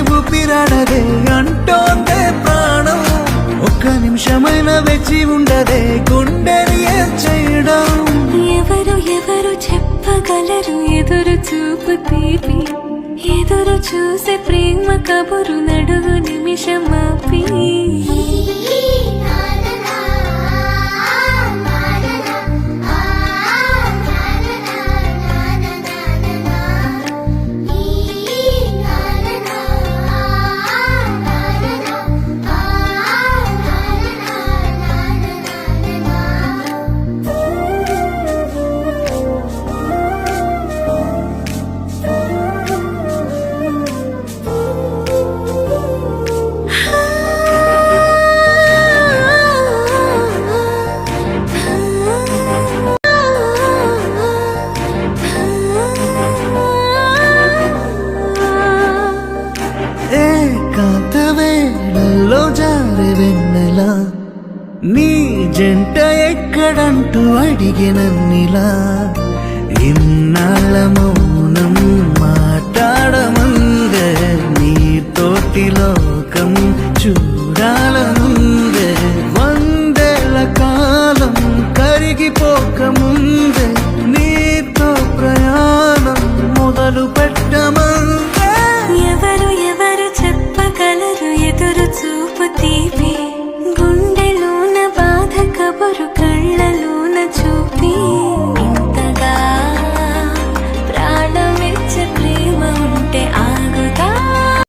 ఊపిరాడదే అంటోందే ప్రాణం. ఒక్క నిమిషమైన వెచ్చి ఉండదే గుండెని చేయడం ఎవరు ఎవరు చెప్పగలరు ఎదురు చూపు తీపి? ఎదురు చూసే ప్రేమ కబురు నడుగు నిమిషమాపి. నీ జంట ఎక్కడంటూ అడిగినన్నిలా ఇన్నాళ్ళ మౌనం మాట్లాడమందే నీ తోటి లోకం చూడాలముంద వందేల కాలం కరిగిపోక ముందే నీతో ప్రయాణం మొదలు పెట్టమంద. ఎవరు ఎవరు చెప్పగలరు ఎదురు చూపు తీపి?